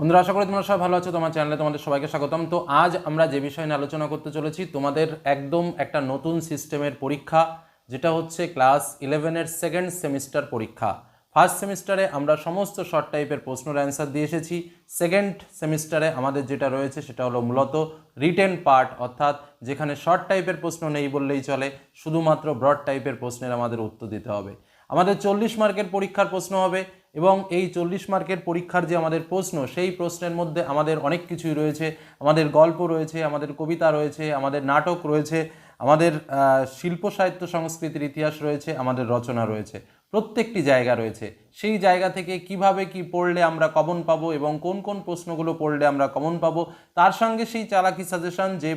বন্ধুরা, আশা করি তোমরা সবাই ভালো আছো। তোমার চ্যানেলে তোমাদের সবাইকে স্বাগতম। তো আজ আমরা যে বিষয় নিয়ে আলোচনা করতে চলেছি, তোমাদের একদম একটা নতুন সিস্টেমের পরীক্ষা, যেটা হচ্ছে ক্লাস ইলেভেনের সেকেন্ড সেমিস্টার পরীক্ষা। ফার্স্ট সেমিস্টারে আমরা সমস্ত শর্ট টাইপের প্রশ্নের অ্যান্সার দিয়ে এসেছি। সেকেন্ড সেমিস্টারে আমাদের যেটা রয়েছে, সেটা হলো মূলত রিটেন পার্ট অর্থাৎ যেখানে শর্ট টাইপের প্রশ্ন নেই বললেই চলে, শুধুমাত্র ব্রড টাইপের প্রশ্নের আমাদের উত্তর দিতে হবে। আমাদের চল্লিশ মার্কের পরীক্ষার প্রশ্ন হবে। এবং এই চল্লিশ মার্কের পরীক্ষার যে আমাদের প্রশ্ন, সেই প্রশ্নের মধ্যে আমাদের অনেক কিছুই রয়েছে। আমাদের গল্প রয়েছে, আমাদের কবিতা রয়েছে, আমাদের নাটক রয়েছে, আমাদের শিল্প সাহিত্য সংস্কৃতির ইতিহাস রয়েছে, আমাদের রচনা রয়েছে। প্রত্যেকটি জায়গা রয়েছে। সেই জায়গা থেকে কীভাবে কি পড়লে আমরা কমন পাবো এবং কোন কোন প্রশ্নগুলো পড়লে আমরা কমন পাবো, তার সঙ্গে সেই চালাকি সাজেশন যে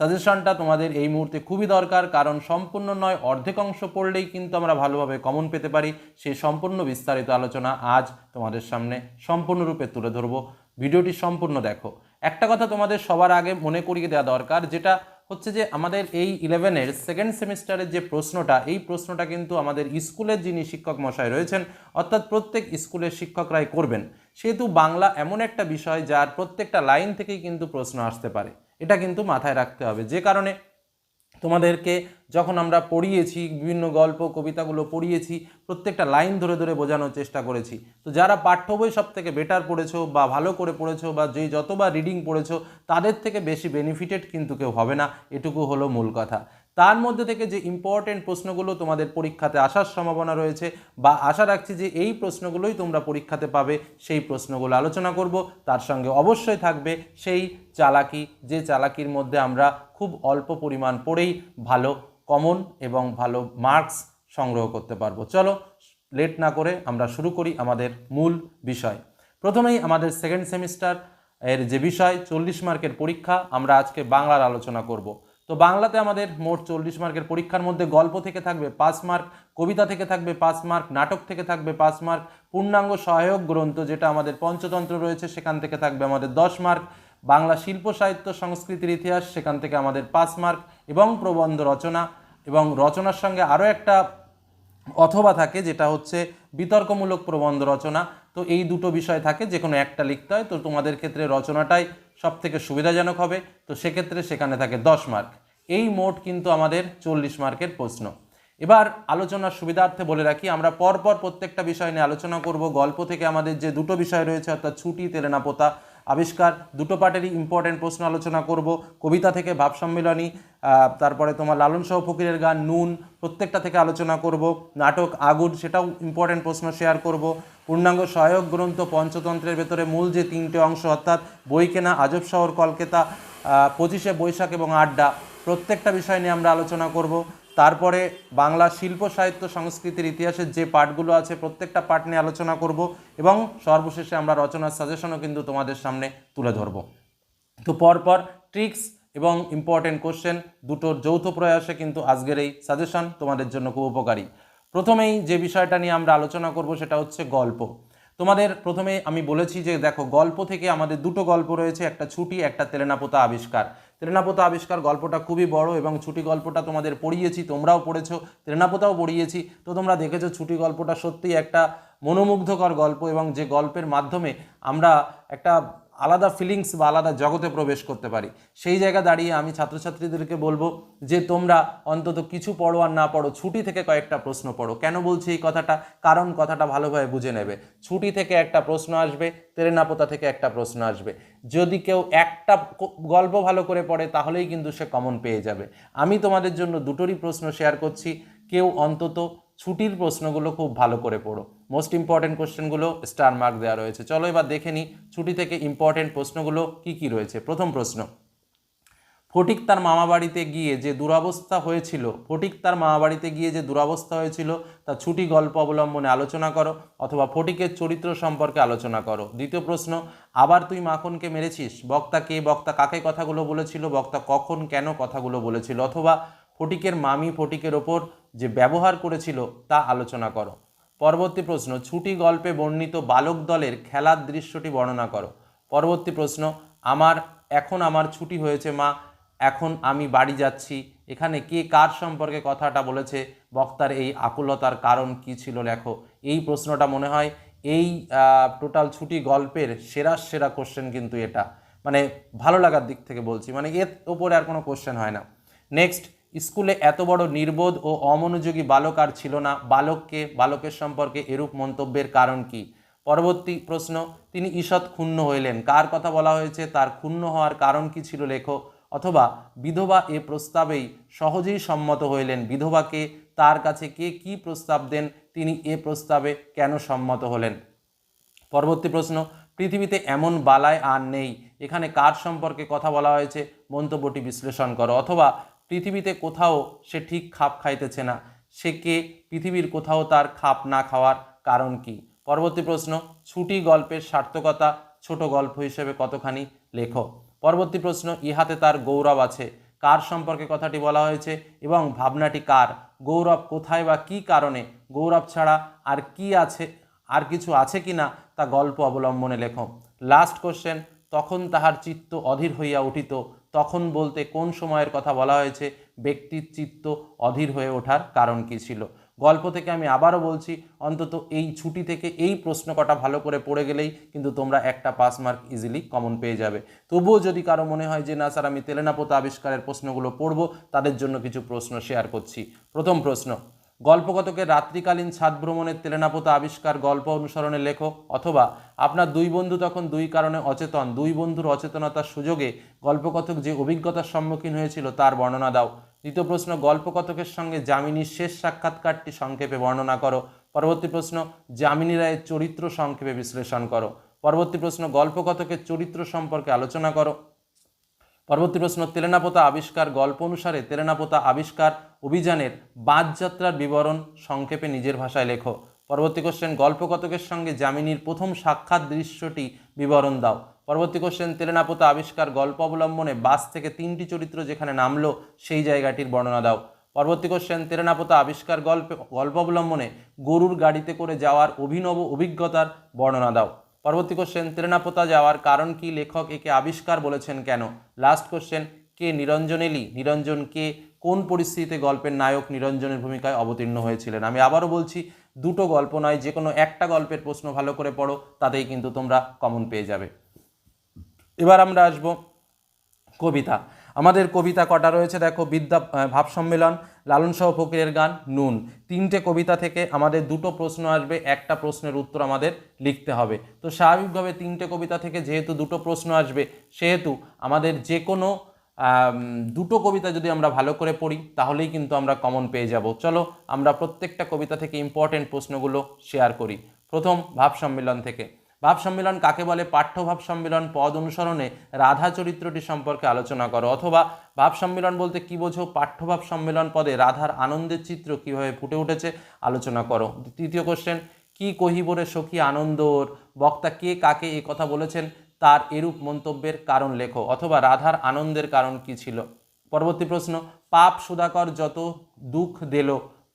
সাজেশনটা তোমাদের এই মুহূর্তে খুবই দরকার, কারণ সম্পূর্ণ নয়, অর্ধেক অংশ পড়লেই কিন্তু আমরা ভালোভাবে কমন পেতে পারি। সেই সম্পূর্ণ বিস্তারিত আলোচনা আজ তোমাদের সামনে সম্পূর্ণরূপে তুলে ধরবো। ভিডিওটি সম্পূর্ণ দেখো। একটা কথা তোমাদের সবার আগে মনে করিয়ে দেওয়া দরকার, যেটা হচ্ছে যে আমাদের এই ইলেভেনের সেকেন্ড সেমিস্টারের যে প্রশ্নটা, এই প্রশ্নটা কিন্তু আমাদের স্কুলের যিনি শিক্ষক মশাই রয়েছেন, অর্থাৎ প্রত্যেক স্কুলের শিক্ষকরাই করবেন। সেহেতু বাংলা এমন একটা বিষয় যার প্রত্যেকটা লাইন থেকেই কিন্তু প্রশ্ন আসতে পারে। এটা কিন্তু মাথায় রাখতে হবে। যে কারণে তোমাদেরকে যখন আমরা পড়িয়েছি, বিভিন্ন গল্প, কবিতাগুলো পড়িয়েছি, প্রত্যেকটা লাইন ধরে ধরে বোঝানোর চেষ্টা করেছি। তো যারা পাঠ্য বই সব থেকে বেটার পড়েছো বা ভালো করে পড়েছো বা যে যতবার রিডিং পড়েছো, তাদের থেকে বেশি বেনিফিটেড কিন্তু কেউ হবে না। এটুকু হলো মূল কথা। তার মধ্যে থেকে যে ইম্পর্টেন্ট প্রশ্নগুলো তোমাদের পরীক্ষাতে আসার সম্ভাবনা রয়েছে বা আশা রাখছি যে এই প্রশ্নগুলোই তোমরা পরীক্ষাতে পাবে, সেই প্রশ্নগুলো আলোচনা করব। তার সঙ্গে অবশ্যই থাকবে সেই চালাকি, যে চালাকির মধ্যে আমরা খুব অল্প পরিমাণ পড়েই ভালো কমন এবং ভালো মার্কস সংগ্রহ করতে পারব। চলো লেট না করে আমরা শুরু করি আমাদের মূল বিষয়। প্রথমেই আমাদের সেকেন্ড সেমিস্টার এর যে বিষয়, চল্লিশ মার্কের পরীক্ষা আমরা আজকে বাংলার আলোচনা করব। তো বাংলাতে আমাদের মোট চল্লিশ মার্কের পরীক্ষার মধ্যে গল্প থেকে থাকবে পাঁচ মার্ক, কবিতা থেকে থাকবে পাঁচ মার্ক, নাটক থেকে থাকবে পাঁচ মার্ক, পূর্ণাঙ্গ সহায়ক গ্রন্থ যেটা আমাদের পঞ্চতন্ত্র রয়েছে, সেখান থেকে থাকবে আমাদের দশ মার্ক, বাংলা শিল্প, সাহিত্য, সংস্কৃতির ইতিহাস, সেখান থেকে আমাদের পাঁচ মার্ক এবং প্রবন্ধ রচনা এবং রচনার সঙ্গে আরও একটা অথবা থাকে যেটা হচ্ছে বিতর্কমূলক প্রবন্ধ রচনা। তো এই দুটো বিষয় থাকে যে কোনো একটা লিখতে হয়। তো তোমাদের ক্ষেত্রে রচনাটাই সব থেকে সুবিধাজনক হবে। তো সেক্ষেত্রে সেখানে থাকে দশ মার্ক। এই মোট কিন্তু আমাদের চল্লিশ মার্কের প্রশ্ন। এবার আলোচনার সুবিধার্থে বলে রাখি, আমরা পরপর প্রত্যেকটা বিষয় নিয়ে আলোচনা করব। গল্প থেকে আমাদের যে দুটো বিষয় রয়েছে, অর্থাৎ ছুটি, তেলেনাপোতা, আবিষ্কার, দুটো পার্টেরই ইম্পর্টেন্ট প্রশ্ন আলোচনা করব। কবিতা থেকে ভাব সম্মিলনী তারপরে তোমার লালন সহ ফকিরের গান, নুন, প্রত্যেকটা থেকে আলোচনা করব। নাটক, আগুন, সেটাও ইম্পর্টেন্ট প্রশ্ন শেয়ার করব। পূর্ণাঙ্গ সহায়ক গ্রন্থ পঞ্চতন্ত্রের ভেতরে মূল যে তিনটে অংশ, অর্থাৎ বই কেনা আজব শহর, কলকাতা পঁচিশে বৈশাখ এবং আড্ডা, প্রত্যেকটা বিষয় নিয়ে আমরা আলোচনা করব। তারপরে বাংলা শিল্প সাহিত্য সংস্কৃতির ইতিহাসের যে পাঠগুলো আছে, প্রত্যেকটা পাঠ নিয়ে আলোচনা করব এবং সর্বশেষে আমরা রচনার সাজেশনও কিন্তু তোমাদের সামনে তুলে ধরব। তো পরপর ট্রিক্স এবং ইম্পর্টেন্ট কোশ্চেন দুটোর যৌথ প্রয়াসে কিন্তু আজকের এই সাজেশন তোমাদের জন্য খুব উপকারী। প্রথমেই যে বিষয়টা নিয়ে আমরা আলোচনা করব সেটা হচ্ছে গল্প। তোমাদের প্রথমে আমি বলেছি যে দেখো, গল্প থেকে আমাদের দুটো গল্প রয়েছে, একটা ছুটি, একটা তেলেনাপোতা আবিষ্কার। তেলেনাপোতা আবিষ্কার গল্পটা খুবই বড় এবং ছুটি গল্পটা তোমাদের পড়িয়েছি, তোমরাও পড়েছো, তেলেনাপোতাও পড়িয়েছি। তো তোমরা দেখেছ ছুটি গল্পটা সত্যিই একটা মনোমুগ্ধকর গল্প এবং যে গল্পের মাধ্যমে আমরা একটা আলাদা ফিলিংস বা আলাদা জগতে প্রবেশ করতে পারি। সেই জায়গা দাঁড়িয়ে আমি ছাত্রছাত্রীদেরকে বলব যে, তোমরা অন্তত কিছু পড়ো আর না পড়ো, ছুটি থেকে কয়েকটা প্রশ্ন পড়ো। কেন বলছি এই কথাটা? কারণ কথাটা ভালোভাবে বুঝে নেবে। ছুটি থেকে একটা প্রশ্ন আসবে, তেরেনাপোতা থেকে একটা প্রশ্ন আসবে। যদি কেউ একটা গল্প ভালো করে পড়ে, তাহলেই কিন্তু সে কমন পেয়ে যাবে। আমি তোমাদের জন্য দুটোরই প্রশ্ন শেয়ার করছি। কেউ অন্তত ছুটির প্রশ্নগুলো খুব ভালো করে পড়ো। মোস্ট ইম্পর্টেন্ট কোশ্চেনগুলো স্টার মার্ক দেওয়া রয়েছে। চলো এবার দেখে নিই ছুটি থেকে ইম্পর্টেন্ট প্রশ্নগুলো কি কি রয়েছে। প্রথম প্রশ্ন, ফটিক তার মামা বাড়িতে গিয়ে যে দুরাবস্থা হয়েছিল, ফটিক তার মামা বাড়িতে গিয়ে যে দুরবস্থা হয়েছিল, তা ছুটি গল্প অবলম্বনে আলোচনা করো অথবা ফটিকের চরিত্র সম্পর্কে আলোচনা করো। দ্বিতীয় প্রশ্ন, আবার তুই মাখনকে মেরেছিস? বক্তা কে, বক্তা কাকে কথাগুলো বলেছিল? বক্তা কখন, কেন কথাগুলো বলেছিল? অথবা ফটিকের মামি ফটিকের ওপর যে ব্যবহার করেছিল তা আলোচনা করো। পরবর্তী প্রশ্ন, ছুটি গল্পে বর্ণিত বালক দলের খেলার দৃশ্যটি বর্ণনা করো। পরবর্তী প্রশ্ন, আমার, এখন আমার ছুটি হয়েছে মা, এখন আমি বাড়ি যাচ্ছি। এখানে কে কার সম্পর্কে কথাটা বলেছে, বক্তার এই আকুলতার কারণ কি ছিল লেখো। এই প্রশ্নটা মনে হয় এই টোটাল ছুটি গল্পের সেরা সেরা কোশ্চেন কিন্তু এটা। মানে ভালো লাগার দিক থেকে বলছি মানে এর ওপরে আর কোনো কোশ্চেন হয় না। নেক্সট স্কুলে এত বড় নির্বোধ ও অমনোযোগী বালক আর ছিল না। বালককে, বালকের সম্পর্কে এরূপ মন্তব্যের কারণ কি? পরবর্তী প্রশ্ন, তিনি ঈষৎ ক্ষুণ্ণ হইলেন। কার কথা বলা হয়েছে? তার ক্ষুণ্ণ হওয়ার কারণ কি ছিল লেখো অথবা বিধবা এ প্রস্তাবেই সহজেই সম্মত হইলেন। বিধবাকে, তার কাছে কে কি প্রস্তাব দেন? তিনি এ প্রস্তাবে কেন সম্মত হলেন? পরবর্তী প্রশ্ন, পৃথিবীতে এমন বালায় আর নেই। এখানে কার সম্পর্কে কথা বলা হয়েছে? মন্তব্যটি বিশ্লেষণ করো। অথবা পৃথিবীতে কোথাও সে ঠিক খাপ খাইতেছে না, সে কে পৃথিবীর কোথাও তার খাপ না খাওয়ার কারণ কি? পরবর্তী প্রশ্ন, ছুটি গল্পের সার্থকতা ছোট গল্প হিসেবে কতখানি লেখো পরবর্তী প্রশ্ন, ইহাতে তার গৌরব আছে, কার সম্পর্কে কথাটি বলা হয়েছে এবং ভাবনাটি কার? গৌরব কোথায় বা কি কারণে? গৌরব ছাড়া আর কি আছে, আর কিছু আছে কি না তা গল্প অবলম্বনে লেখো লাস্ট কোশ্চেন তখন তাহার চিত্ত অধীর হইয়া উঠিত তখন বলতে কোন সময়ের কথা বলা হয়েছে? ব্যক্তির চিত্ত অধীর হয়ে ওঠার কারণ কি ছিল? গল্প থেকে আমি আবারও বলছি, অন্তত এই ছুটি থেকে এই প্রশ্ন কটা ভালো করে পড়ে গেলেই কিন্তু তোমরা একটা পাস মার্ক ইজিলি কমন পেয়ে যাবে। তবুও যদি কারও মনে হয় যে, না স্যার, আমি তেলেনাপোতা আবিষ্কারের প্রশ্নগুলো পড়ব, তাদের জন্য কিছু প্রশ্ন শেয়ার করছি। প্রথম প্রশ্ন গল্পকথকে রাত্রিকালীন ছাদ ভ্রমণের তেলেনাপোতা আবিষ্কার গল্প অনুসরণে লেখো অথবা আপনার দুই বন্ধু তখন দুই কারণে অচেতন, দুই বন্ধুর অচেতনতার সুযোগে গল্পকথক যে অভিজ্ঞতার সম্মুখীন হয়েছিল তার বর্ণনা দাও। দ্বিতীয় প্রশ্ন গল্পকথকের সঙ্গে যামিনীর শেষ সাক্ষাৎকারটি সংক্ষেপে বর্ণনা করো। পরবর্তী প্রশ্ন, যামিনী রায়ের চরিত্র সংক্ষেপে বিশ্লেষণ করো। পরবর্তী প্রশ্ন গল্পকথকের চরিত্র সম্পর্কে আলোচনা করো। পরবর্তী প্রশ্ন, তেলেনাপোতা আবিষ্কার গল্প অনুসারে তেলেনাপোতা আবিষ্কার অভিযানের বাদযাত্রার বিবরণ সংক্ষেপে নিজের ভাষায় লেখো। পরবর্তী কোশ্চেন গল্পকথকের সঙ্গে যামিনীর প্রথম সাক্ষাৎ দৃশ্যটি বিবরণ দাও। পরবর্তী কোশ্চেন তেলেনাপোতা আবিষ্কার গল্প অবলম্বনে বাস থেকে তিনটি চরিত্র যেখানে নামলো, সেই জায়গাটির বর্ণনা দাও। পরবর্তী কোশ্চেন তেরেনাপোতা আবিষ্কার গল্পে, গল্প অবলম্বনে গরুর গাড়িতে করে যাওয়ার অভিনব অভিজ্ঞতার বর্ণনা দাও। পরবর্তী কোশ্চেন তেরেনাপোতা যাওয়ার কারণ কি? লেখক একে আবিষ্কার বলেছেন কেন? লাস্ট কোশ্চেন কে নিরঞ্জন এলি? নিরঞ্জন কে? কোন পরিস্থিতিতে গল্পের নায়ক নিরঞ্জনের ভূমিকায় অবতীর্ণ হয়েছিলেন? আমি আবারও বলছি, দুটো গল্প নয় যে কোনো একটা গল্পের প্রশ্ন ভালো করে পড়ো, তাতেই কিন্তু তোমরা কমন পেয়ে যাবে। এবার আমরা আসব কবিতা। আমাদের কবিতা কটা রয়েছে? দেখো, বিদ্যা ভাব সম্মেলন লালন সহ ফকিরের গান, নুন। তিনটে কবিতা থেকে আমাদের দুটো প্রশ্ন আসবে, একটা প্রশ্নের উত্তর আমাদের লিখতে হবে। তো স্বাভাবিকভাবে তিনটে কবিতা থেকে যেহেতু দুটো প্রশ্ন আসবে, সেহেতু আমাদের যে কোনো দুটো কবিতা যদি আমরা ভালো করে পড়ি, তাহলেই কিন্তু আমরা কমন পেয়ে যাব। চলো, আমরা প্রত্যেকটা কবিতা থেকে ইম্পর্টেন্ট প্রশ্নগুলো শেয়ার করি। প্রথম ভাব সম্মেলন থেকে। ভাব সম্মেলন কাকে বলে? পাঠ্যভাব সম্মেলন পদ অনুসরণে রাধা চরিত্রটি সম্পর্কে আলোচনা করো। অথবা ভাব সম্মেলন বলতে কি বোঝো? পাঠ্যভাব সম্মেলন পদে রাধার আনন্দের চিত্র কীভাবে ফুটে উঠেছে? আলোচনা করো। তৃতীয় কোশ্চেন কি কহিবরে সখী আনন্দ ওর বক্তা কে কাকে এ কথা বলেছেন? তার এরূপ মন্তব্যের কারণ লেখো। অথবা রাধার আনন্দের কারণ কি ছিল? পরবর্তী প্রশ্ন, পাপ সুধাকর যত দুঃখ দিল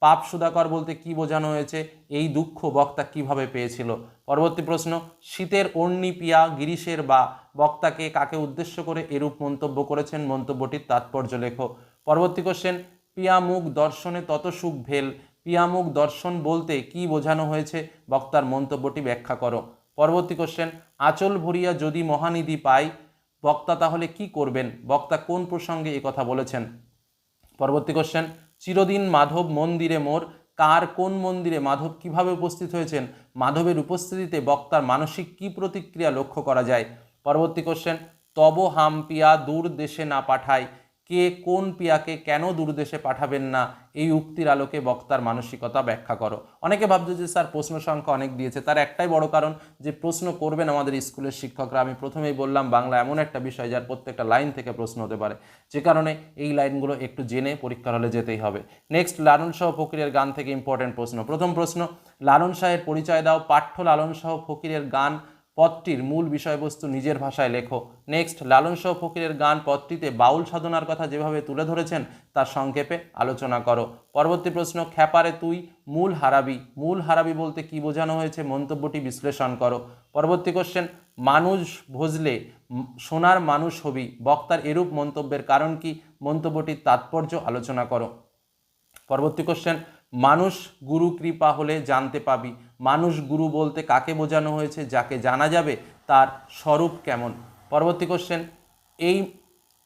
পাপ সুধাকর বলতে কি বোঝানো হয়েছে? এই দুঃখ বক্তা কীভাবে পেয়েছিল? পরবর্তী প্রশ্ন, শীতের অর্ণি পিয়া গিরিশের বা বক্তাকে কাকে উদ্দেশ্য করে এরূপ মন্তব্য করেছেন? মন্তব্যটির তাৎপর্য লেখো। পরবর্তী কোশ্চেন পিয়ামুখ দর্শনে তত সুখ ভেল? পিয়ামুখ দর্শন বলতে কি বোঝানো হয়েছে? বক্তার মন্তব্যটি ব্যাখ্যা করো। পরবর্তী কোশ্চেন আচল ভরিয়া যদি মহানিধি পাই, বক্তা তাহলে কি করবেন? বক্তা কোন প্রসঙ্গে কথা বলেছেন? পরবর্তী কোশ্চেন চিরদিন মাধব মন্দিরে মোর। কার কোন মন্দিরে? মাধব কীভাবে উপস্থিত হয়েছেন? মাধবের উপস্থিতিতে বক্তার মানসিক কি প্রতিক্রিয়া লক্ষ্য করা যায়? পরবর্তী কোশ্চেন তব হাম্পিয়া দূর দেশে না পাঠায়। কে কোন পিয়াকে কেন দূরদেশে পাঠাবেন না, এই উক্তির আলোকে বক্তার মানসিকতা ব্যাখ্যা করো। অনেকে ভাবছে যে স্যার প্রশ্ন সংখ্যা অনেক দিয়েছে, তার একটাই বড় কারণ যে প্রশ্ন করবেন আমাদের স্কুলের শিক্ষকরা। আমি প্রথমেই বললাম, বাংলা এমন একটা বিষয় যার প্রত্যেকটা লাইন থেকে প্রশ্ন হতে পারে। যে কারণে এই লাইনগুলো একটু জেনে পরীক্ষার হলে যেতেই হবে। নেক্সট লালন সহ ফকিরের গান থেকে ইম্পর্টেন্ট প্রশ্ন। প্রথম প্রশ্ন, লালন শাহের পরিচয় দাও, পাঠ্য লালন সহ ফকিরের গান পদটির মূল বিষয়বস্তু নিজের ভাষায় লেখো। নেক্সট লালন শাহ ফকিরের গান পদটিতে বাউল সাধনার কথা যেভাবে তুলে ধরেছেন, তার সংক্ষেপে আলোচনা করো। পরবর্তী প্রশ্ন, খ্যাপারে তুই, মূল হারাবি। মূল হারাবি বলতে কি বোঝানো হয়েছে মন্তব্যটি বিশ্লেষণ করো। পরবর্তী কোশ্চেন মানুষ ভজলে সোনার মানুষ হবি। বক্তার এরূপ মন্তব্যের কারণ কি? মন্তব্যটির তাৎপর্য আলোচনা করো। পরবর্তী কোশ্চেন মানুষ গুরু কৃপা হলে জানতে পাবি। মানুষ গুরু বলতে কাকে বোঝানো হয়েছে, যাকে জানা যাবে, তার স্বরূপ কেমন? পরবর্তী কোশ্চেন এই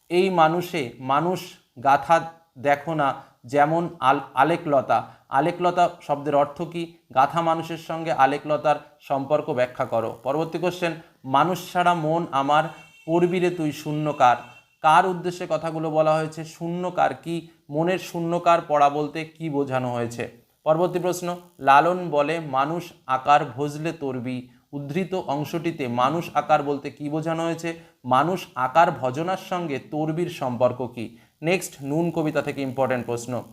এই মানুষে মানুষ গাথা দেখো না, যেমন আল, আলেকলতা। আলেকলতা শব্দের অর্থ কী? গাথা মানুষের সঙ্গে আলেকলতার সম্পর্ক ব্যাখ্যা করো। পরবর্তী কোশ্চেন মানুষ ছাড়া মন আমার পড়বিরে তুই শূন্যকার। কার উদ্দেশ্যে কথাগুলো বলা হয়েছে? শূন্যকার কি? মনের শূন্যকার পড়া বলতে কি বোঝানো হয়েছে? পরবর্তী প্রশ্ন, লালন বলে মানুষ আকার ভজলে তরবি। উদ্ধৃত অংশটিতে মানুষ আকার বলতে কি বোঝানো হয়েছে? মানুষ আকার ভজনার সঙ্গে তরবির সম্পর্ক কি? নেক্সট, নুন কবিতা থেকে ইম্পর্টেন্ট প্রশ্ন।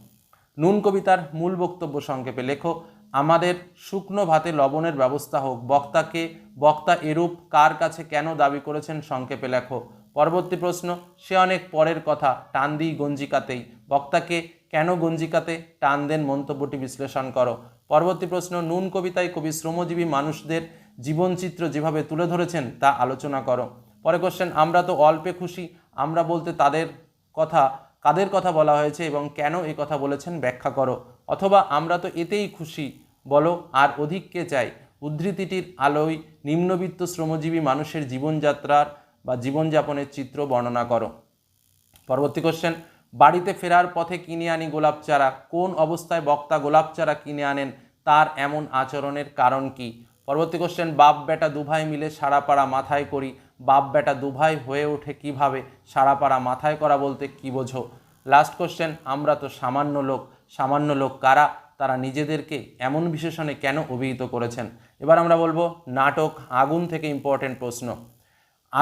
নুন কবিতার মূল বক্তব্য সংক্ষেপে লেখো, আমাদের শুকনো ভাতে লবণের ব্যবস্থা হোক, বক্তাকে, বক্তা এরূপ কার কাছে কেন দাবি করেছেন সংক্ষেপে লেখো। পরবর্তী প্রশ্ন, সে অনেক পরের কথা, টান দিই গঞ্জিকাতেই। বক্তাকে কেন গঞ্জিকাতে টান দেন মন্তব্যটি বিশ্লেষণ করো। পরবর্তী প্রশ্ন, নুন কবিতায় কবি শ্রমজীবী মানুষদের জীবনচিত্র যেভাবে তুলে ধরেছেন তা আলোচনা করো। পরে কোশ্চেন আমরা তো অল্পে খুশি, আমরা বলতে তাদের কথা, কাদের কথা বলা হয়েছে এবং কেন এই কথা বলেছেন ব্যাখ্যা করো। অথবা, আমরা তো এতেই খুশি, বলো, আর অধিক কে চাই? উদ্ধৃতিটির আলোয় নিম্নবিত্ত শ্রমজীবী মানুষের জীবনযাত্রার বা জীবনযাপনের চিত্র বর্ণনা করো। পরবর্তী কোশ্চেন বাড়িতে ফেরার পথে কিনে আনি গোলাপ চারা। কোন অবস্থায় বক্তা গোলাপ চারা কিনে আনেন, তার এমন আচরণের কারণ কি? পরবর্তী কোশ্চেন বাপ বেটা দুভাই মিলে সারাপাড়া মাথায় করি। বাপ বেটা দুভাই হয়ে ওঠে কীভাবে? সারাপাড়া মাথায় করা বলতে কি বোঝো? লাস্ট কোশ্চেন আমরা তো সামান্য লোক। সামান্য লোক কারা? তারা নিজেদেরকে এমন বিশেষণে কেন অভিহিত করেছেন? এবার আমরা বলব, নাটক আগুন থেকে ইম্পর্টেন্ট প্রশ্ন।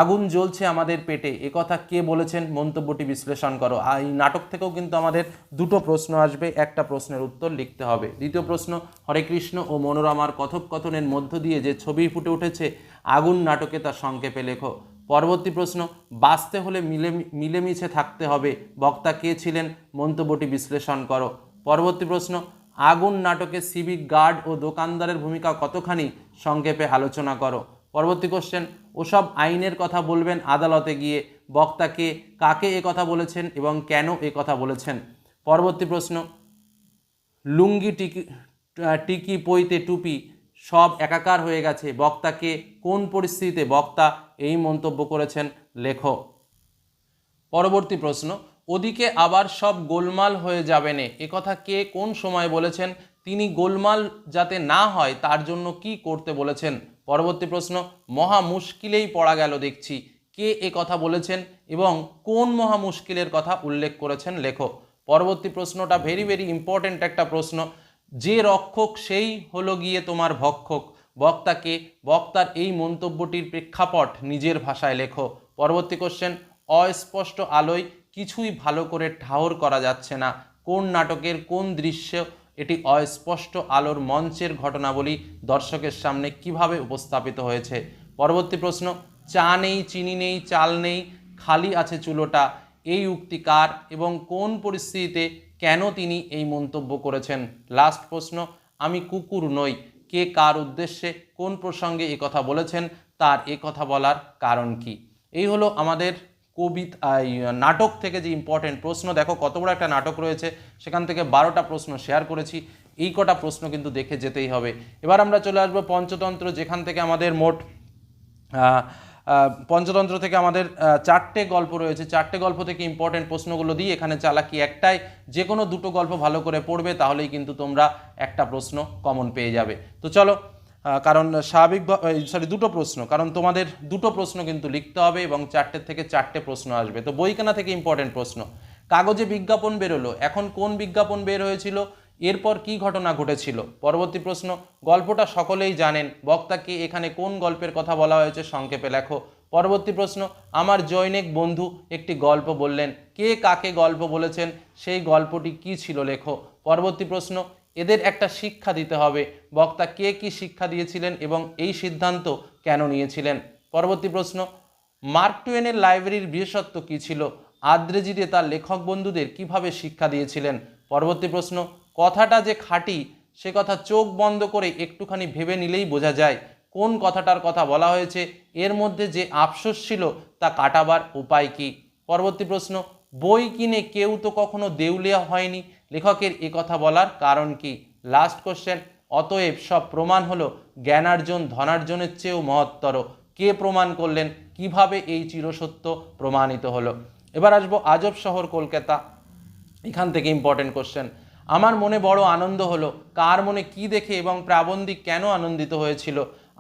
আগুন জ্বলছে আমাদের পেটে। এ কথা কে বলেছেন মন্তব্যটি বিশ্লেষণ করো। আর এই নাটক থেকেও কিন্তু আমাদের দুটো প্রশ্ন আসবে, একটা প্রশ্নের উত্তর লিখতে হবে। দ্বিতীয় প্রশ্ন, হরে কৃষ্ণ ও মনোরমার কথোপকথনের মধ্য দিয়ে যে ছবি ফুটে উঠেছে, আগুন নাটকে তা সংক্ষেপে লেখো। পরবর্তী প্রশ্ন, বাঁচতে হলে মিলে মিলেমিশে থাকতে হবে। বক্তা কে ছিলেন? মন্তব্যটি বিশ্লেষণ করো। পরবর্তী প্রশ্ন, আগুন নাটকে সিভিক গার্ড ও দোকানদারের ভূমিকা কতখানি? সংক্ষেপে আলোচনা করো। পরবর্তী কোশ্চেন ওসব আইনের কথা বলবেন আদালতে গিয়ে। বক্তাকে কাকে এ কথা বলেছেন এবং কেন এ কথা বলেছেন? পরবর্তী প্রশ্ন, লুঙ্গি টিকি টিকি পইতে টুপি সব একাকার হয়ে গেছে। বক্তাকে কোন পরিস্থিতিতে বক্তা এই মন্তব্য করেছেন? লেখো। পরবর্তী প্রশ্ন, ওদিকে আবার সব গোলমাল হয়ে যাবে নে। একথা কে কোন সময় বলেছেন? তিনি গোলমাল যাতে না হয়, তার জন্য কি করতে বলেছেন? পরবর্তী প্রশ্ন, মহা মুশকিলেই পড়া গেল দেখছি। কে এ কথা বলেছেন এবং কোন মহা মুশকিলের কথা উল্লেখ করেছেন লেখো পরবর্তী প্রশ্নটা ভেরি ভেরি ইম্পর্ট্যান্ট একটা প্রশ্ন। যে রক্ষক সেই হলো গিয়ে তোমার ভক্ষক। বক্তাকে বক্তার এই মন্তব্যটির প্রেক্ষাপট নিজের ভাষায় লেখো। পরবর্তী কোশ্চেন অস্পষ্ট আলোয় কিছুই ভালো করে ঠাহর করা যাচ্ছে না। কোন নাটকের কোন দৃশ্য এটি অস্পষ্ট আলোর মঞ্চের ঘটনাবলী দর্শকের সামনে কীভাবে উপস্থাপিত হয়েছে? পরবর্তী প্রশ্ন, চা নেই, চিনি নেই, চাল নেই, খালি আছে চুলোটা, এই উক্তি কার এবং কোন পরিস্থিতিতে কেন তিনি এই মন্তব্য করেছেন? লাস্ট প্রশ্ন, আমি কুকুর নই, কে কার উদ্দেশ্যে কোন প্রসঙ্গে কথা বলেছেন, তার কথা বলার কারণ কি? এই হলো আমাদের কবিতা নাটক থেকে যে ইম্পর্টেন্ট প্রশ্ন, দেখো কত বড় একটা নাটক রয়েছে, সেখান থেকে বারোটা প্রশ্ন শেয়ার করেছি, এই কটা প্রশ্ন কিন্তু দেখে যেতেই হবে। এবার আমরা চলে আসব পঞ্চতন্ত্র, যেখান থেকে আমাদের মোট পঞ্চতন্ত্র থেকে আমাদের চারটে গল্প রয়েছে, চারটে গল্প থেকে ইম্পর্টেন্ট প্রশ্নগুলো দিই, এখানে চালাকি একটাই, যে কোনো দুটো গল্প ভালো করে পড়বে, তাহলেই কিন্তু তোমরা একটা প্রশ্ন কমন পেয়ে যাবে। তো চলো কারণ স্বাভাবিক সরি দুটো প্রশ্ন। কারণ তোমাদের দুটো প্রশ্ন কিন্তু লিখতে হবে এবং চারটের থেকে চারটে প্রশ্ন আসবে। তো বইকেনা থেকে ইম্পর্টেন্ট প্রশ্ন। কাগজে বিজ্ঞাপন বেরোলো। এখন কোন বিজ্ঞাপন বের হয়েছিল? এরপর কি ঘটনা ঘটেছিল? পরবর্তী প্রশ্ন, গল্পটা সকলেই জানেন। বক্তাকে এখানে কোন গল্পের কথা বলা হয়েছে সংক্ষেপে লেখো। পরবর্তী প্রশ্ন, আমার জৈনিক বন্ধু একটি গল্প বললেন। কে কাকে গল্প বলেছেন? সেই গল্পটি কি ছিল লেখো। পরবর্তী প্রশ্ন এদের একটা শিক্ষা দিতে হবে। বক্তা কে কি শিক্ষা দিয়েছিলেন এবং এই সিদ্ধান্ত কেন নিয়েছিলেন? পরবর্তী প্রশ্ন, মার্ক টুয়েনের লাইব্রেরির বিশেষত্ব কী ছিল? আদ্রেজিতে তার লেখক বন্ধুদের কীভাবে শিক্ষা দিয়েছিলেন? পরবর্তী প্রশ্ন, কথাটা যে খাঁটি, সে কথা চোখ বন্ধ করে একটুখানি ভেবে নিলেই বোঝা যায়। কোন কথাটার কথা বলা হয়েছে? এর মধ্যে যে আফসোস ছিল তা কাটাবার উপায় কি? পরবর্তী প্রশ্ন, বই কিনে কেউ তো কখনো দেউলিয়া হয়নি। লেখকের এ কথা বলার কারণ কি? লাস্ট কোশ্চেন অতএব সব প্রমাণ হলো জ্ঞানার্জন, ধনার্জনের চেয়েও মহত্তর। কে প্রমাণ করলেন? কীভাবে এই চিরসত্য প্রমাণিত হলো? এবার আসব আজব শহর কলকাতা। এখান থেকে ইম্পর্টেন্ট কোশ্চেন আমার মনে বড় আনন্দ হলো কার মনে কি দেখে এবং প্রাবন্ধিক কেন আনন্দিত হয়েছিল?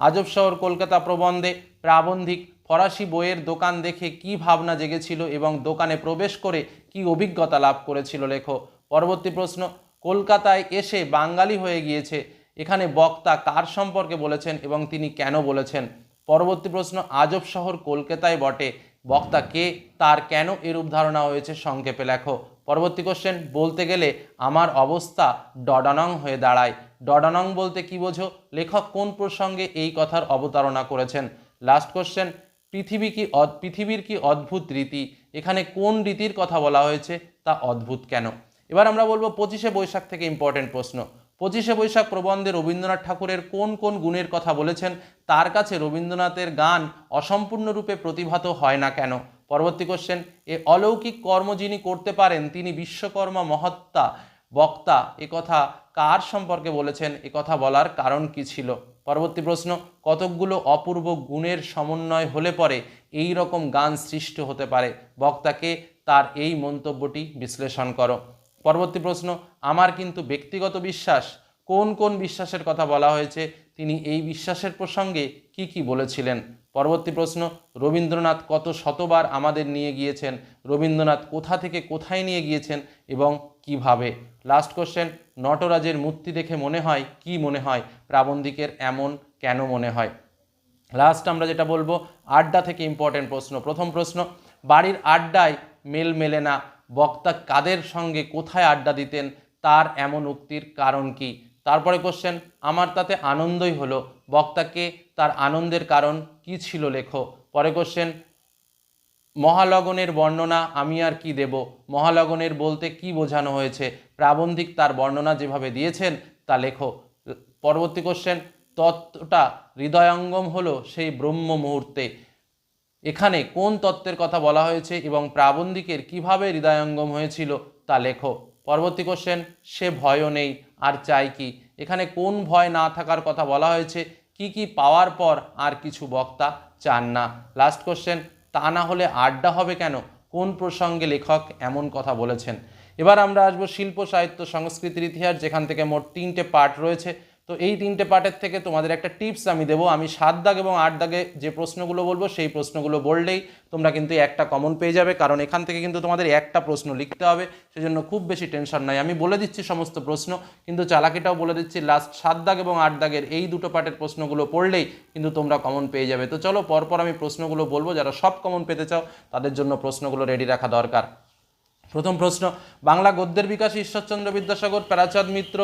আজব শহর কলকাতা প্রবন্ধে প্রাবন্ধিক ফরাসি বইয়ের দোকান দেখে কি ভাবনা জেগেছিল এবং দোকানে প্রবেশ করে কি অভিজ্ঞতা লাভ করেছিল লেখো পরবর্তী প্রশ্ন, কলকাতায় এসে বাঙালি হয়ে গিয়েছে, এখানে বক্তা কার সম্পর্কে বলেছেন এবং তিনি কেন বলেছেন? পরবর্তী প্রশ্ন, আজব শহর কলকাতায় বটে, বক্তা কে, তার কেন এরূপ ধারণা হয়েছে সংক্ষেপে লেখো। পরবর্তী কোশ্চেন বলতে গেলে আমার অবস্থা ডডানং হয়ে দাঁড়ায়। ডডানং বলতে কি বোঝো? লেখক কোন প্রসঙ্গে এই কথার অবতারণা করেছেন? লাস্ট কোশ্চেন পৃথিবী কি পৃথিবীর কি অদ্ভুত রীতি? এখানে কোন রীতির কথা বলা হয়েছে? তা অদ্ভুত কেন? এবার আমরা বলব পঁচিশে বৈশাখ থেকে ইম্পর্টেন্ট প্রশ্ন। পঁচিশে বৈশাখ প্রবন্ধে রবীন্দ্রনাথ ঠাকুরের কোন কোন গুণের কথা বলেছেন? তার কাছে রবীন্দ্রনাথের গান অসম্পূর্ণরূপে প্রতিভাত হয় না কেন? পরবর্তী কোশ্চেন এ অলৌকিক কর্ম যিনি করতে পারেন, তিনি বিশ্বকর্মা মহত্তা বক্তা কথা কার সম্পর্কে বলেছেন? কথা বলার কারণ কি ছিল? পরবর্তী প্রশ্ন, কতকগুলো অপূর্ব গুণের সমন্বয় হলে পরে এই রকম গান সৃষ্টি হতে পারে? বক্তাকে তার এই মন্তব্যটি বিশ্লেষণ করো। পরবর্তী প্রশ্ন, আমার কিন্তু ব্যক্তিগত বিশ্বাস, কোন কোন বিশ্বাসের কথা বলা হয়েছে, তিনি এই বিশ্বাসের প্রসঙ্গে কি কি বলেছিলেন? পরবর্তী প্রশ্ন, রবীন্দ্রনাথ কত শতবার আমাদের নিয়ে গিয়েছেন? রবীন্দ্রনাথ কোথা থেকে কোথায় নিয়ে গিয়েছেন? এবং কীভাবে? লাস্ট কোশ্চেন নটরাজের মূর্তি দেখে মনে হয়, কি মনে হয়? প্রাবন্ধিকের এমন কেন মনে হয়? লাস্ট আমরা যেটা বলব, আড্ডা থেকে ইম্পর্টেন্ট প্রশ্ন। প্রথম প্রশ্ন, বাড়ির আড্ডায় মেল মেলে না। বক্তা কাদের সঙ্গে কোথায় আড্ডা দিতেন, তার এমন উক্তির কারণ কি? তারপরে কোশ্চেন আমার তাতে আনন্দই হলো। বক্তাকে তার আনন্দের কারণ কি ছিল লেখো? পরে কোশ্চেন মহালগনের বর্ণনা আমি আর কি দেব? মহালগনের বলতে কি বোঝানো হয়েছে? প্রাবন্ধিক তার বর্ণনা যেভাবে দিয়েছেন, তা লেখো। পরবর্তী কোশ্চেন তত্ত্বটা হৃদয়ঙ্গম হলো সেই ব্রহ্ম মুহূর্তে এখানে কোন তত্ত্বের কথা বলা হয়েছে এবং প্রাবন্ধিকের কীভাবে হৃদয়ঙ্গম হয়েছিল তা লেখো। পরবর্তী কোশ্চেন সে ভয়ও নেই, আর চাই কি? এখানে কোন ভয় না থাকার কথা বলা হয়েছে, কি কি পাওয়ার পর আর কিছু বক্তা চান না। লাস্ট কোশ্চেন তা না হলে আড্ডা হবে কেন? কোন প্রসঙ্গে লেখক এমন কথা বলেছেন? এবার আমরা আসব শিল্প, সাহিত্য, সংস্কৃতির ইতিহাস, যেখান থেকে মোট তিনটে পার্ট রয়েছে। তো এই তিনটে পার্টের থেকে তোমাদের একটা টিপস আমি দেবো। আমি সাত দাগ এবং আট দাগে যে প্রশ্নগুলো বলব, সেই প্রশ্নগুলো বললেই তোমরা কিন্তু একটা কমন পেয়ে যাবে। কারণ এখান থেকে কিন্তু তোমাদের একটা প্রশ্ন লিখতে হবে, সেজন্য খুব বেশি টেনশন নাই আমি বলে দিচ্ছি সমস্ত প্রশ্ন, কিন্তু চালাকিটাও বলে দিচ্ছি লাস্ট সাত দাগ এবং আট দাগের এই দুটো পার্টের প্রশ্নগুলো পড়লেই কিন্তু তোমরা কমন পেয়ে যাবে। তো চলো পরপর আমি প্রশ্নগুলো বলব, যারা সব কমন পেতে চাও, তাদের জন্য প্রশ্নগুলো রেডি রাখা দরকার। প্রথম প্রশ্ন, বাংলা গদ্যের বিকাশে ঈশ্বরচন্দ্র বিদ্যাসাগর প্যারাচাঁদ মিত্র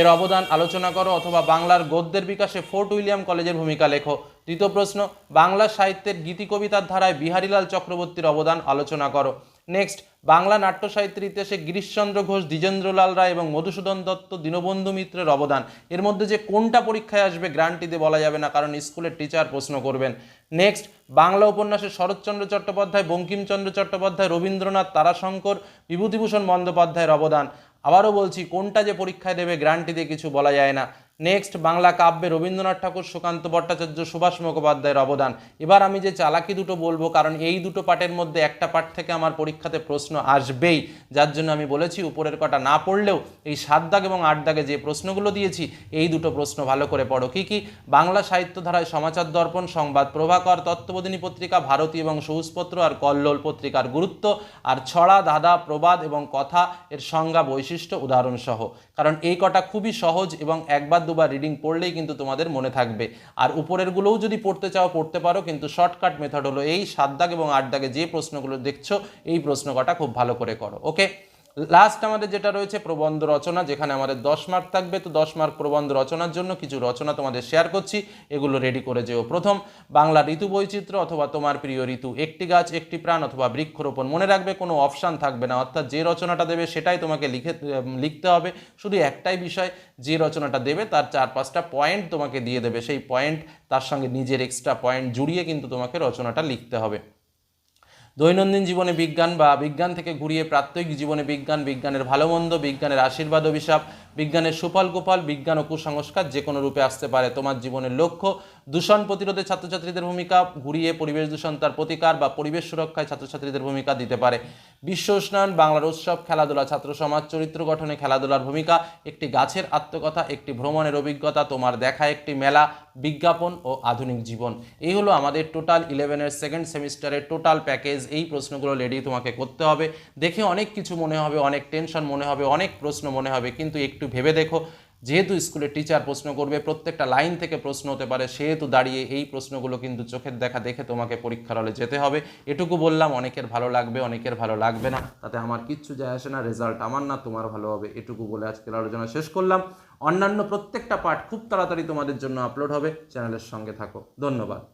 এর অবদান আলোচনা করো অথবা বাংলার গদ্যের বিকাশে ফোর্ট উইলিয়াম কলেজের ভূমিকা লেখো। তৃতীয় প্রশ্ন, বাংলা সাহিত্যের গীতি কবিতার ধারায় বিহারীলাল চক্রবর্তীর অবদান আলোচনা করো। নেক্সট বাংলা নাট্য সাহিত্যের ইতিহাসে গিরিশচন্দ্র ঘোষ, দ্বিজেন্দ্রলাল রায় এবং মধুসূদন দত্ত দীনবন্ধু মিত্রের অবদান। এর মধ্যে যে কোনটা পরীক্ষায় আসবে গ্রান্টিতে বলা যাবে না, কারণ স্কুলের টিচার প্রশ্ন করবেন। নেক্সট বাংলা উপন্যাসে শরৎচন্দ্র চট্টোপাধ্যায়, বঙ্কিমচন্দ্র চট্টোপাধ্যায়, রবীন্দ্রনাথ তারাশঙ্কর, বিভূতিভূষণ বন্দ্যোপাধ্যায়ের অবদান। আবারও বলছি, কোনটা যে পরীক্ষায় দেবে গ্রান্টিতে কিছু বলা যায় না। নেক্সট বাংলা কাব্যে রবীন্দ্রনাথ ঠাকুর, সুকান্ত ভট্টাচার্য, সুভাষ মুখোপাধ্যায়ের অবদান। এবার আমি যে চালাকি দুটো বলব, কারণ এই দুটো পার্টের মধ্যে একটা পার্ট থেকে আমার পরীক্ষাতে প্রশ্ন আসবেই। যার জন্য আমি বলেছি, উপরের কটা না পড়লেও এই সাত দাগ এবং আট দাগে যে প্রশ্নগুলো দিয়েছি, এই দুটো প্রশ্ন ভালো করে পড়ো। কি কি? বাংলা সাহিত্য ধারায় সমাচার দর্পণ, সংবাদ প্রভাকর, তত্ত্ববোধিনী পত্রিকা, ভারতী এবং সবুজপত্র আর কল্লোল পত্রিকার গুরুত্ব, আর ছড়া দাদা প্রবাদ এবং কথা এর সংজ্ঞা বৈশিষ্ট্য, উদাহরণসহ। কারণ এই কটা খুবই সহজ এবং একবার দুবার রিডিং পড়লেই কিন্তু তোমাদের মনে থাকবে। আর উপরেরগুলোও যদি পড়তে চাও, পড়তে পারো, কিন্তু শর্টকাট মেথড হলো এই সাত দাগ এবং আট দাগে যে প্রশ্নগুলো দেখছ, এই প্রশ্ন কটা খুব ভালো করে করো ওকে লাস্ট আমাদের যেটা রয়েছে প্রবন্ধ রচনা, যেখানে আমাদের দশ মার্ক থাকবে, তো দশ মার্ক প্রবন্ধ রচনার জন্য কিছু রচনা তোমাদের শেয়ার করছি, এগুলো রেডি করে যেও। প্রথম, বাংলা ঋতু বৈচিত্র্য অথবা তোমার প্রিয় ঋতু, একটি গাছ, একটি প্রাণ অথবা বৃক্ষরোপণ। মনে রাখবে, কোনো অপশান থাকবে না, অর্থাৎ যে রচনাটা দেবে সেটাই তোমাকে লিখে লিখতে হবে। শুধু একটাই বিষয়, যে রচনাটা দেবে তার চার পাঁচটা পয়েন্ট তোমাকে দিয়ে দেবে। সেই পয়েন্ট তার সঙ্গে নিজের এক্সট্রা পয়েন্ট জুড়িয়ে কিন্তু তোমাকে রচনাটা লিখতে হবে। দৈনন্দিন জীবনে বিজ্ঞান বা বিজ্ঞান থেকে ঘুরিয়ে প্রাত্যহিক জীবনে বিজ্ঞান, বিজ্ঞানের ভালো মন্দ, বিজ্ঞানের আশীর্বাদ, অভিশাপ বিজ্ঞানের সুফল গোপাল বিজ্ঞান ও কুসংস্কার যে কোনো রূপে আসতে পারে। তোমার জীবনের লক্ষ্য, দূষণ প্রতিরোধে ছাত্রছাত্রীদের ভূমিকা, ঘুরিয়ে পরিবেশ দূষণ তার প্রতিকার বা পরিবেশ সুরক্ষায় ছাত্রছাত্রীদের ভূমিকা দিতে পারে। বিশ্ব উষ্ণায়ন, বাংলার উৎসব, খেলাধুলা, ছাত্র সমাজ, চরিত্র গঠনে খেলাধুলার ভূমিকা, একটি গাছের আত্মকথা, একটি ভ্রমণের অভিজ্ঞতা, তোমার দেখা একটি মেলা, বিজ্ঞাপন ও আধুনিক জীবন। এই হলো আমাদের টোটাল ইলেভেনের সেকেন্ড সেমিস্টারের টোটাল প্যাকেজ। এই প্রশ্নগুলো রেডি তোমাকে করতে হবে। দেখে অনেক কিছু মনে হবে, অনেক টেনশন মনে হবে, অনেক প্রশ্ন মনে হবে, কিন্তু একটু ভেবে দেখো। যেহেতু স্কুলের টিচার প্রশ্ন করবে, প্রত্যেকটা লাইন থেকে প্রশ্ন হতে পারে, সেহেতু দাঁড়িয়ে এই প্রশ্নগুলো কিন্তু চোখের দেখা দেখে তোমাকে পরীক্ষার হলে যেতে হবে। এটুকু বললাম, অনেকের ভালো লাগবে, অনেকের ভালো লাগবে না। তাতে আমার কিচ্ছু যায় আসে না রেজাল্ট আমার না, তোমার ভালো হবে। এটুকু বলে আজকের আলোচনা শেষ করলাম। অন্যান্য প্রত্যেকটা পার্ট খুব তাড়াতাড়ি তোমাদের জন্য আপলোড হবে। চ্যানেলের সঙ্গে থাকো। ধন্যবাদ।